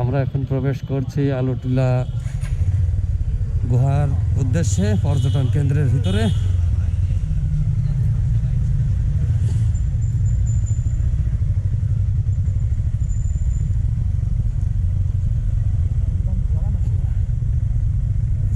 আমরা এখন প্রবেশ করছি আলুটিলা গুহার উদ্দেশ্যে পর্যটন কেন্দ্রের ভিতরে।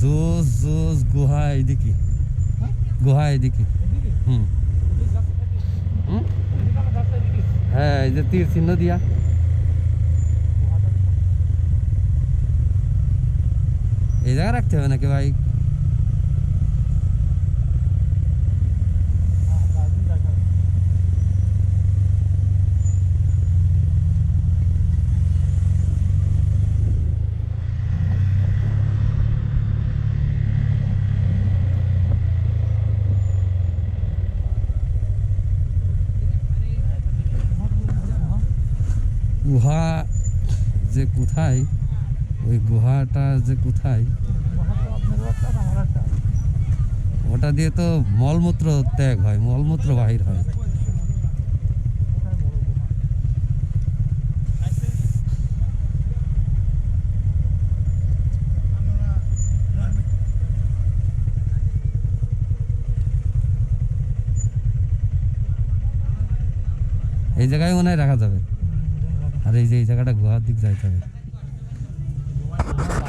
জুস জুস, গুহা এদিকে গুহা এদিকে হুম? হ্যাঁ এই যে তীর চিহ্ন দিয়া। এই জায়গা রাখতে হবে নাকি ভাই গুহা যে কোথায় ওই গুহাটা যে কোথায়? ওটা দিয়ে তো মলমূত্র ত্যাগ হয়, মলমূত্র বাহির হয়। এই জায়গায় মনে হয় রাখা যাবে। আর এই যে, এই জায়গাটা গুহার দিক যাইতে হবে।